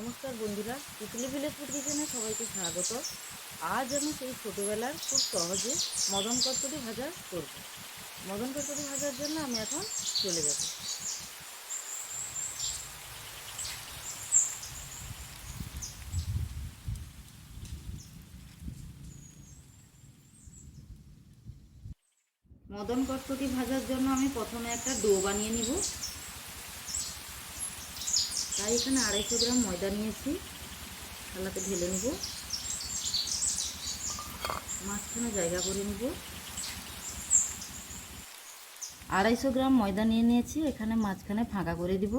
নমস্কার বন্ধুরা Titli village food কিচেনে সবাইকে স্বাগত। আজ আমি সেই ছোটোবেলার খুব সহজে মদন কচুরি ভাজা করব। মদন কচুরি ভাজার জন্য আমি এখন চলে যাব। মদন কটকটি ভাজার জন্য আমি প্রথমে একটা ডো বানিয়ে নিব। তাই এখানে আড়াইশো গ্রাম ময়দা নিয়েছি। থালাতে ঢেলে নেব। মাঝখানে জায়গা করে নেব। আড়াইশো গ্রাম ময়দা নিয়ে নিয়েছি। এখানে মাঝখানে ফাঁকা করে দিব।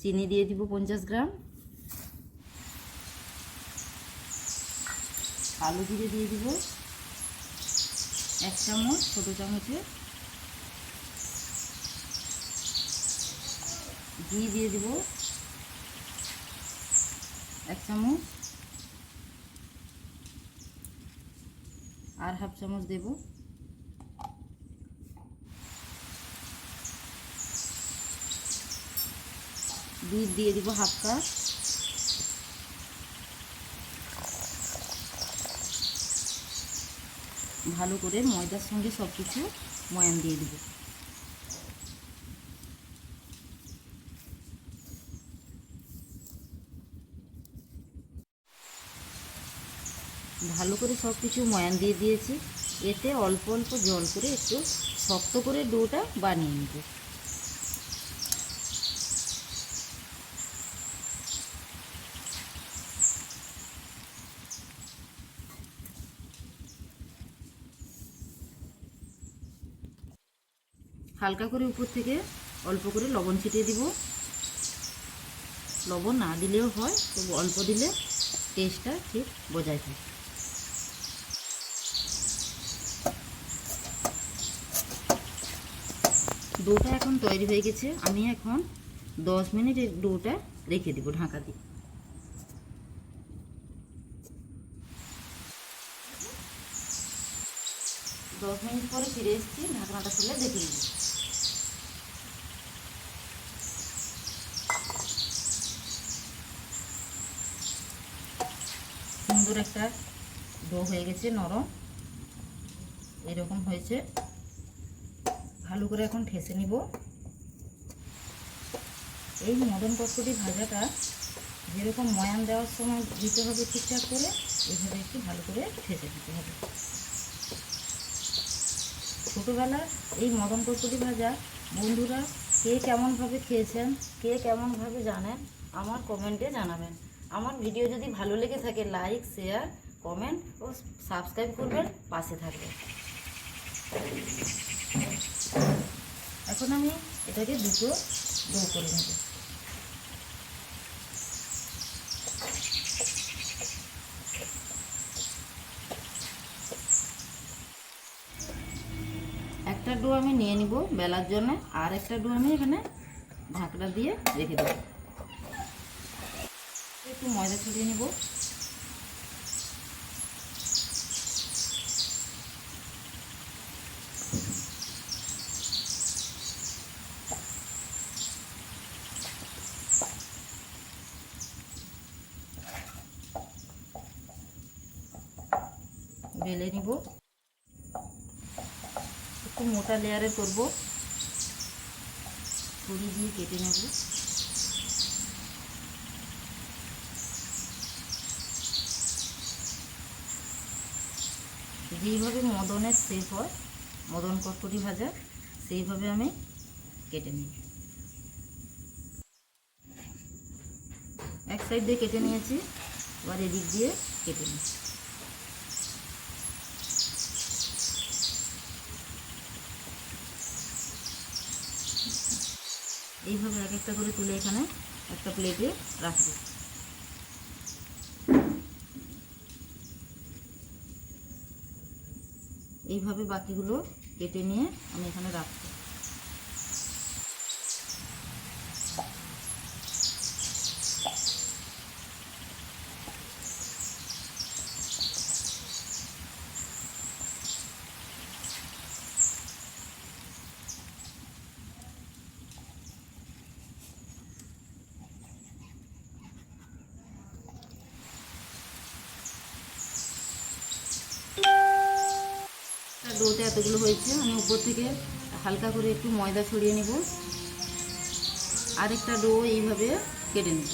চিনি দিয়ে দিব পঞ্চাশ গ্রাম। আলু জিরে দিয়ে দিব। এক চামচ, ছোটো চামচে ঘি দিয়ে দিব। এক চামচ। আর হাফ চামচ দেব। দুধ দিয়ে দিব হাফ কাপ। ভালো করে ময়দার সঙ্গে সব কিছু ময়ান দিয়ে দিব। ভালো করে সব কিছু ময়ান দিয়ে দিয়েছি। এতে অল্প অল্প জল করে একটু শক্ত করে ডোটা বানিয়ে নেব। হালকা করে উপর থেকে অল্প করে লবণ ছিটিয়ে দিব। লবণ না দিলেও হয়, তবু অল্প দিলে টেস্টটা ঠিক বজায় থাকে। ডোটা এখন তৈরি হয়ে গেছে। আমি এখন দশ মিনিট এই ডোটা রেখে দিব ঢাকা দিয়ে। দশ মিনিট পরে ফিরে এসেছি, ঢাকনাটা খুলে দেখে নিব। সুন্দর একটা ডো হয়ে গেছে, নরম। এরকম হয়েছে। ভালো করে এখন ঠেসে নিব। এই মদন কচুরি ভাজাটা যেরকম ময়ান দেওয়ার সময় দিতে হবে ঠিকঠাক করে এইভাবে একটু ভালো করে ঠেসে দিতে হবে। ছোটোবেলার এই মদন কচুরি ভাজা, বন্ধুরা কে কেমনভাবে খেয়েছেন, কে কেমনভাবে জানেন, আমার কমেন্টে জানাবেন। আমার ভিডিও যদি ভালো লেগে থাকে, লাইক, শেয়ার, কমেন্ট ও সাবস্ক্রাইব করবেন, পাশে থাকবেন। এখন আমি এটাকে দুটো ডো করে নেব। একটা ডো আমি নিয়ে নিব বেলার জন্য, আর একটা ডো আমি এখানে ঢাকনা দিয়ে রেখে দেবো। একটু ময়দা ছড়িয়ে নিব। বেলে নিব। একটু মোটা লেয়ারে করব। ছুরি দিয়ে কেটে নেব। যেইভাবে মদনের শেপ হয়, মদন কটকটি ভাজা, সেইভাবে আমি কেটে নিই এক সাইড দিয়ে কেটে নিয়েছি, এবার এদিক দিয়ে কেটে নিই এইভাবে এক একটা করে তুলে এখানে একটা প্লেটে রাখব। এইভাবে বাকিগুলো কেটে নিয়ে আমি এখানে রাখব। ডোতে এতগুলো হয়েছে, আমি উপর থেকে হালকা করে একটু ময়দা ছড়িয়ে নেব। আরেকটা ডো এইভাবে কেটে নেব।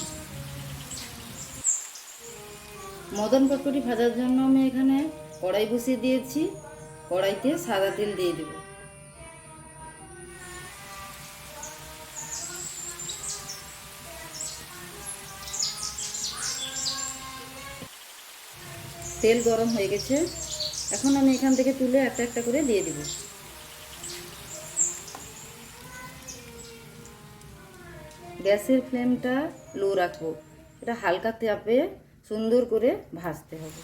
মদন কটকটি ভাজার জন্য আমি এখানে কড়াই বসিয়ে দিয়েছি। কড়াইতে সাদা তেল দিয়ে দেব। তেল গরম হয়ে গেছে। এখন আমি এখান থেকে তুলে একটা একটা করে দিয়ে দেব। গ্যাসের ফ্লেমটা লো রাখব। এটা হালকা তাপে সুন্দর করে ভাজতে হবে।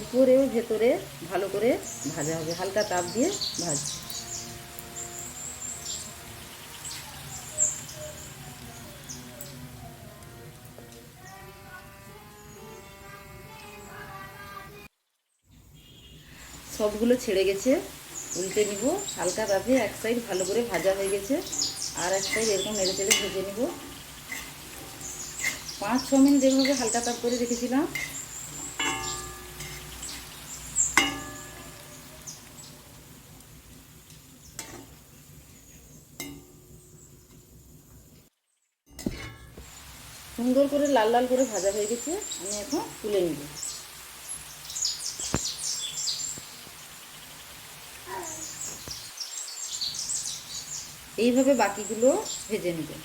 উপরেও ভেতরে ভালো করে ভাজা হবে। হালকা তাপ দিয়ে ভাজবে। সবগুলো ছেড়ে গেছে। উল্টে নিব। হালকা তাপে এক সাইড ভালো করে ভাজা হয়ে গেছে। আর এক সাইড এরকম নেড়ে চেড়ে ভেজে নিব। পাঁচ, ছ মিনিট এভাবে হালকা তাপ করে রেখেছিলাম। সুন্দর করে লাল লাল করে ভাজা হয়ে গেছে। আমি এখন তুলে নিব। এইভাবে বাকিগুলো ভেজে নেবেন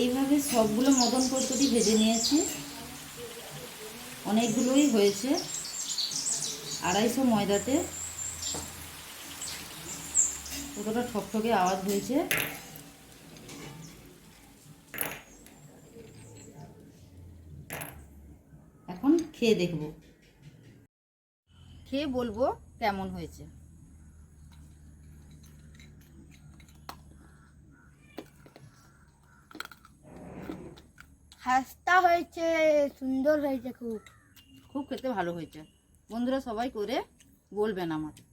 এইভাবে সবগুলো মদন কর্তরি ভেজে নিয়েছি। অনেকগুলোই হয়েছে। আড়াইশো ময়দাতে। কতটা ঠকঠকে আওয়াজ হয়েছে এখন খেয়ে দেখব। খেয়ে বলব কেমন হয়েছে। খাস্তা হয়েছে সুন্দর হয়েছে খুব। খুব খেতে ভালো হয়েছে। বন্ধুরা সবাই করে বলবেন আমাকে।